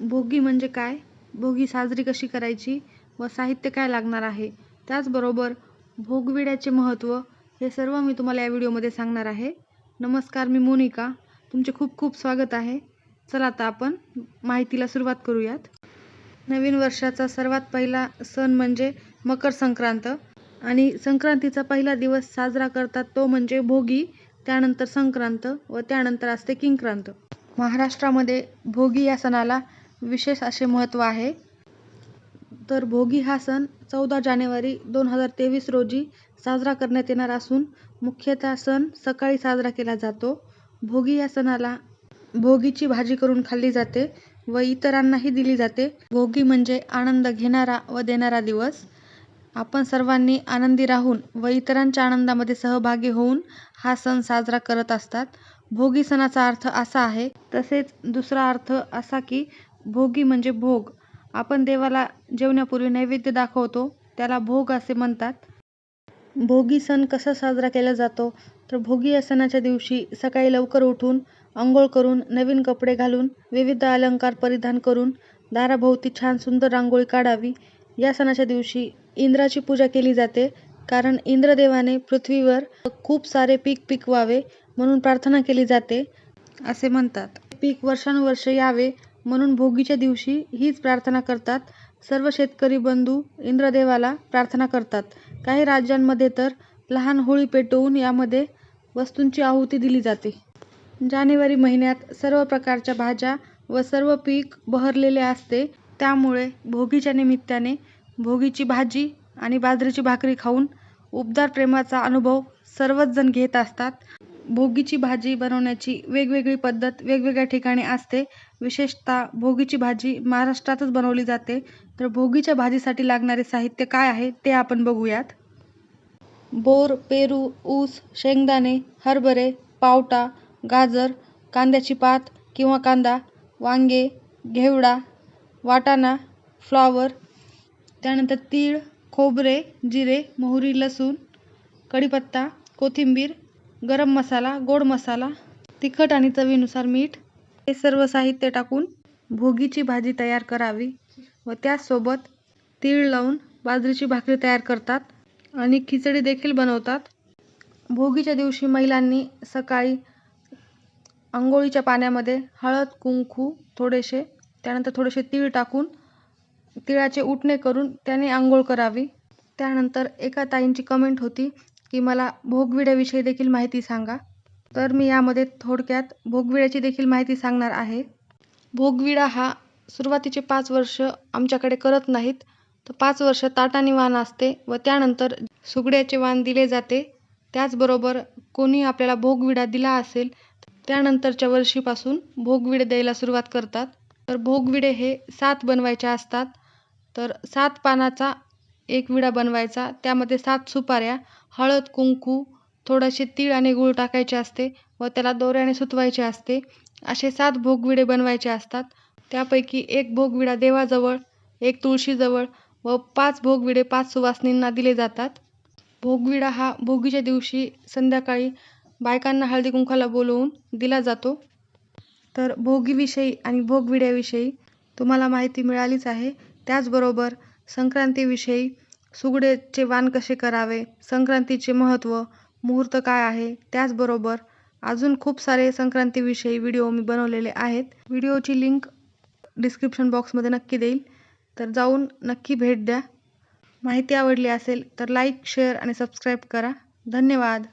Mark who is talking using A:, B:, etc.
A: भोगी म्हणजे काय? भोगी साजरी कशी करायची? व साहित्य काय लागणार आहे? त्याचबरोबर भोगविड्याचे महत्त्व हे सर्व मी तुम्हाला या व्हिडिओमध्ये सांगणार आहे. नमस्कार मी मोनिका. तुमचे खूप खूप स्वागत आहे. चला आता आपण माहितीला सुरुवात करूयात. नवीन वर्षाचा सर्वात पहिला सण म्हणजे मकर संक्रांत आणि संक्रांतीचा पहिला दिवस साजरा करतात तो म्हणजे भोगी त्यानंतर संक्रांत व त्यानंतर असते किंक्रांत. महाराष्ट्रामध्ये भोगी या सणाला विशेष असे महत्त्व आहे. तर भोगी हा सण चौदा जानेवारी दोन हजार तेवीस रोजी साजरा करण्यात येणार असून मुख्यतः सण सकाळी साजरा केला जातो. भोगी या सणाला भोगीची भाजी करून खाल्ली जाते व इतरांनाही दिली जाते. भोगी म्हणजे आनंद घेणारा व देणारा दिवस. आपण सर्वांनी आनंदी राहून व इतरांच्या आनंदामध्ये सहभागी होऊन हा सण साजरा करत असतात. भोगी सणाचा अर्थ असा आहे. तसेच दुसरा अर्थ असा की भोगी म्हणजे भोग. आपण देवाला जेवण्यापूर्वी नैवेद्य दाखवतो त्याला भोग असे म्हणतात. भोगी सण कसा साजरा केला जातो? तर भोगी या सणाच्या दिवशी सकाळी लवकर उठून अंघोळ करून नवीन कपडे घालून विविध अलंकार परिधान करून दाराभोवती छान सुंदर रांगोळी काढावी. या सणाच्या दिवशी इंद्राची पूजा केली जाते कारण इंद्रदेवाने पृथ्वीवर खूप सारे पीक पिकवावे म्हणून प्रार्थना केली जाते असे म्हणतात. पीक वर्षानुवर्षे यावे म्हणून भोगीच्या दिवशी हीच प्रार्थना करतात. सर्व शेतकरी बंधू इंद्रदेवाला प्रार्थना करतात. काही राज्यांमध्ये तर लहान होळी पेटवून यामध्ये वस्तूंची आहुती दिली जाते. जानेवारी महिन्यात सर्व प्रकारच्या भाज्या व सर्व पीक बहरलेले असते. त्यामुळे भोगीच्या निमित्ताने भोगीची भाजी आणि बाजरीची भाकरी खाऊन उबदार प्रेमाचा अनुभव सर्वच जण घेत असतात. भोगीची भाजी बनवण्याची वेगवेगळी पद्धत वेगवेगळ्या ठिकाणी असते. विशेषतः भोगीची भाजी महाराष्ट्रातच बनवली जाते. तर भोगीच्या भाजीसाठी लागणारे साहित्य काय आहे ते आपण बघूयात. बोर पेरू ऊस शेंगदाणे हरभरे पावटा गाजर कांद्याची पात किंवा कांदा वांगे घेवडा वाटाणा फ्लॉवर त्यानंतर तीळ खोबरे जिरे मोहरी लसूण कढीपत्ता कोथिंबीर गरम मसाला गोड मसाला तिखट आणि चवीनुसार मीठ हे सर्व साहित्य टाकून भोगीची भाजी तयार करावी व त्याचसोबत तीळ लावून बाजरीची भाकरी तयार करतात आणि खिचडी देखील बनवतात. भोगीच्या दिवशी महिलांनी सकाळी आंघोळीच्या पाण्यामध्ये हळद कुंकू थोडेसे त्यानंतर थोडेसे तीळ टाकून तिळाचे उटणे करून त्याने आंघोळ करावी. त्यानंतर एका ताईंची कमेंट होती की मला भोगविड्याविषयी देखील माहिती सांगा. तर मी यामध्ये थोडक्यात भोगविड्याची देखील माहिती सांगणार आहे. भोगविडा हा सुरुवातीचे पाच वर्ष आमच्याकडे करत नाहीत. तर पाच वर्ष ताटाने वाण असते व त्यानंतर सुगड्याचे वाण दिले जाते. त्याचबरोबर कोणी आपल्याला भोगविडा दिला असेल त्यानंतरच्या वर्षीपासून भोगविडे द्यायला सुरुवात करतात. तर भोगविडे हे सात बनवायचे असतात. तर सात पानाचा एक विडा बनवायचा. त्यामध्ये सात सुपाऱ्या हळद कुंकू थोडेसे तीळ आणि गूळ टाकायचे असते व त्याला दोऱ्याने सुतवायचे असते. असे सात भोगविडे बनवायचे असतात. त्यापैकी एक भोगविडा देवाजवळ एक तुळशीजवळ व पाच भोगविडे पाच सुवासिनींना दिले जातात. भोगविडा हा भोगीच्या दिवशी संध्याकाळी बायकांना हळदी कुंकाला बोलवून दिला जातो. तर भोगीविषयी आणि भोगविड्याविषयी तुम्हाला माहिती मिळालीच आहे. त्याचबरोबर संक्रांतीविषयी सुगडेचे वाण कसे करावे? संक्रांतीचे महत्त्व मुहूर्त काय आहे? त्याचबरोबर अजून खूप सारे संक्रांतीविषयी व्हिडिओ मी बनवलेले आहेत. व्हिडिओची लिंक डिस्क्रिप्शन बॉक्समध्ये नक्की देईल. तर जाऊन नक्की भेट द्या. माहिती आवडली असेल तर लाईक शेअर आणि सबस्क्राईब करा. धन्यवाद.